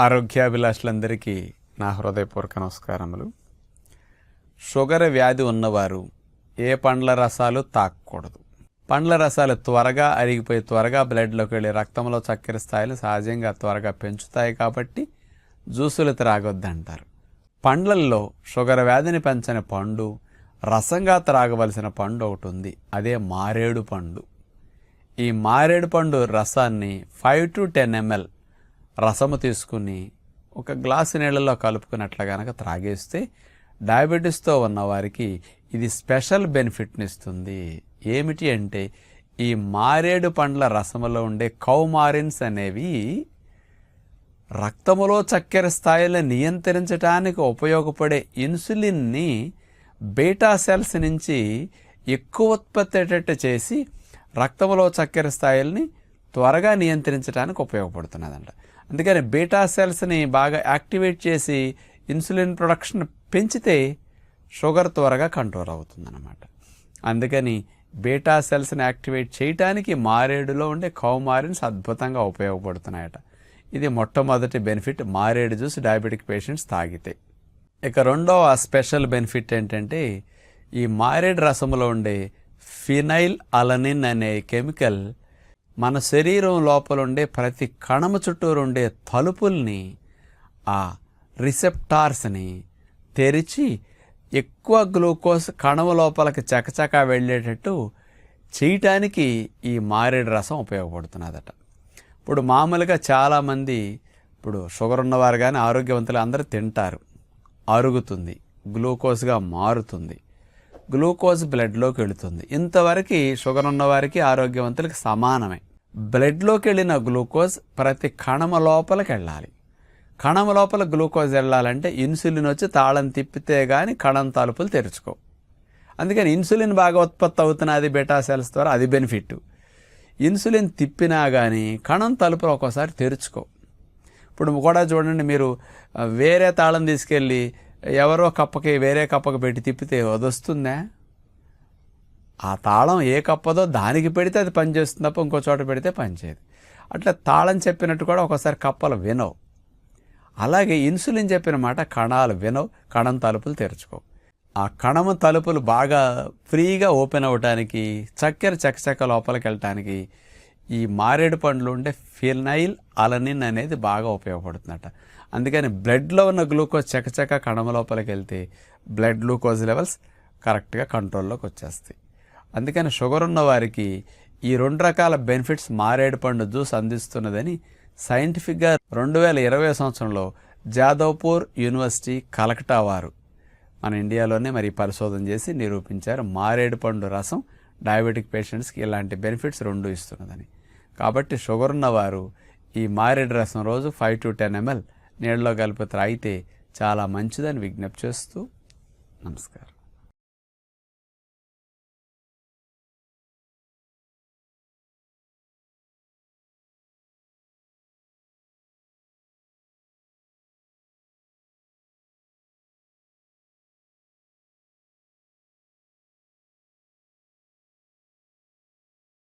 ఆరోగ్యాభిలాషులందరికీ నా హృదయపూర్వక నమస్కారములు. షుగర్ వ్యాధి ఉన్నవారు ఏ పండ్ల రసాలు తాకూడదు పండ్ల రసాలు త్వరగా అరిగిపోయి త్వరగా బ్లడ్లోకి వెళ్ళి రక్తంలో చక్కెర స్థాయిలు సహజంగా త్వరగా పెంచుతాయి కాబట్టి జ్యూసులు త్రాగొద్దంటారు. పండ్లల్లో షుగర్ వ్యాధిని పెంచని పండు రసంగా త్రాగవలసిన పండు ఒకటి ఉంది అదే మారేడు పండు. ఈ మారేడు పండు రసాన్ని ఫైవ్ టు టెన్ ఎంఎల్ రసము తీసుకుని ఒక గ్లాసు నీళ్ళలో కలుపుకున్నట్లు కనుక త్రాగేస్తే డయాబెటీస్తో ఉన్నవారికి ఇది స్పెషల్ బెనిఫిట్ని ఇస్తుంది ఏమిటి అంటే ఈ మారేడు పండ్ల రసములో ఉండే కౌమారిన్స్ అనేవి రక్తములో చక్కెర స్థాయిలను నియంత్రించడానికి ఉపయోగపడే ఇన్సులిన్ని బీటా సెల్స్ నుంచి ఎక్కువ ఉత్పత్తి అయ్యేటట్టు చేసి రక్తంలో చక్కెర స్థాయిల్ని త్వరగా నియంత్రించడానికి ఉపయోగపడుతున్నదంట. అందుకని బీటా సెల్స్ని బాగా యాక్టివేట్ చేసి ఇన్సులిన్ ప్రొడక్షన్ పెంచితే షుగర్ త్వరగా కంట్రోల్ అవుతుందన్నమాట. అందుకని బీటా సెల్స్ని యాక్టివేట్ చేయటానికి మారేడులో ఉండే కౌమారిన్స్ అద్భుతంగా ఉపయోగపడుతున్నాయట. ఇది మొట్టమొదటి బెనిఫిట్ మారేడు జ్యూస్ డయాబెటిక్ పేషెంట్స్ తాగితే. ఇక రెండవ స్పెషల్ బెనిఫిట్ ఏంటంటే ఈ మారేడు రసంలో ఉండే ఫినైల్ అలనిన్ అనే కెమికల్ మన శరీరం లోపల ఉండే ప్రతి కణము చుట్టూరు ఉండే తలుపుల్ని ఆ రిసెప్టార్స్ని తెరిచి ఎక్కువ గ్లూకోజ్ కణము లోపలికి చకచకా వెళ్ళేటట్టు చేయటానికి ఈ మారేడు రసం ఉపయోగపడుతున్నదట. ఇప్పుడు మామూలుగా చాలామంది ఇప్పుడు షుగర్ ఉన్నవారు కానీ ఆరోగ్యవంతులు అందరూ తింటారు. అరుగుతుంది. గ్లూకోజ్గా మారుతుంది. గ్లూకోజ్ బ్లడ్లోకి వెళుతుంది. ఇంతవరకు షుగర్ ఉన్నవారికి ఆరోగ్యవంతులకి సమానమే. బ్లడ్లోకి వెళ్ళిన గ్లూకోజ్ ప్రతి కణమ లోపలికి వెళ్ళాలి. కణం లోపల గ్లూకోజ్ వెళ్ళాలంటే ఇన్సులిన్ వచ్చి తాళం తిప్పితే కానీ కణం తలుపులు తెరుచుకో. అందుకని ఇన్సులిన్ బాగా ఉత్పత్తి అవుతున్నది బెటా సెల్స్ ద్వారా అది బెనిఫిట్. ఇన్సులిన్ తిప్పినా కానీ కణం తలుపులు ఒక్కోసారి తెరుచుకో. ఇప్పుడు కూడా చూడండి మీరు వేరే తాళం తీసుకెళ్ళి ఎవరో కప్పకి వేరే కప్పకి పెట్టి తిప్పితే వదొస్తుందా? ఆ తాళం ఏ కప్పదో దానికి పెడితే అది పనిచేస్తుంది తప్ప ఇంకో చోట పెడితే పనిచేయదు. అట్లా తాళం చెప్పినట్టు కూడా ఒకసారి కప్పలు వినవు. అలాగే ఇన్సులిన్ చెప్పిన మాట కణాలు వినవు కణం తలుపులు తెరుచుకో ఆ కణము తలుపులు బాగా ఫ్రీగా ఓపెన్ అవ్వటానికి చక్కెర చకచక లోపలికి వెళ్ళటానికి ఈ మారేడు పండ్లు ఉండే ఫినైల్ అలనిన్ అనేది బాగా ఉపయోగపడుతుందట. అందుకని బ్లడ్లో ఉన్న గ్లూకోజ్ చకచక కణమ లోపలికి వెళ్తే బ్లడ్ గ్లూకోజ్ లెవెల్స్ కరెక్ట్గా కంట్రోల్లోకి వచ్చేస్తాయి. అందుకని షుగర్ ఉన్న వారికి ఈ రెండు రకాల బెనిఫిట్స్ మారేడు పండు జ్యూస్ అందిస్తున్నదని సైంటిఫిక్గా రెండు వేల ఇరవై సంవత్సరంలో జాదవ్పూర్ యూనివర్సిటీ కలకటా వారు మన ఇండియాలోనే మరి పరిశోధన చేసి నిరూపించారు మారేడు పండు రసం డయాబెటిక్ పేషెంట్స్కి ఇలాంటి బెనిఫిట్స్ రెండు ఇస్తున్నదని. కాబట్టి షుగర్ ఉన్నవారు ఈ మారేడు రసం రోజు ఫైవ్ టు టెన్ ఎంఎల్ నీళ్ళలో కలిపి త్రాగితే చాలా మంచిదని విజ్ఞప్తి చేస్తూ నమస్కారం.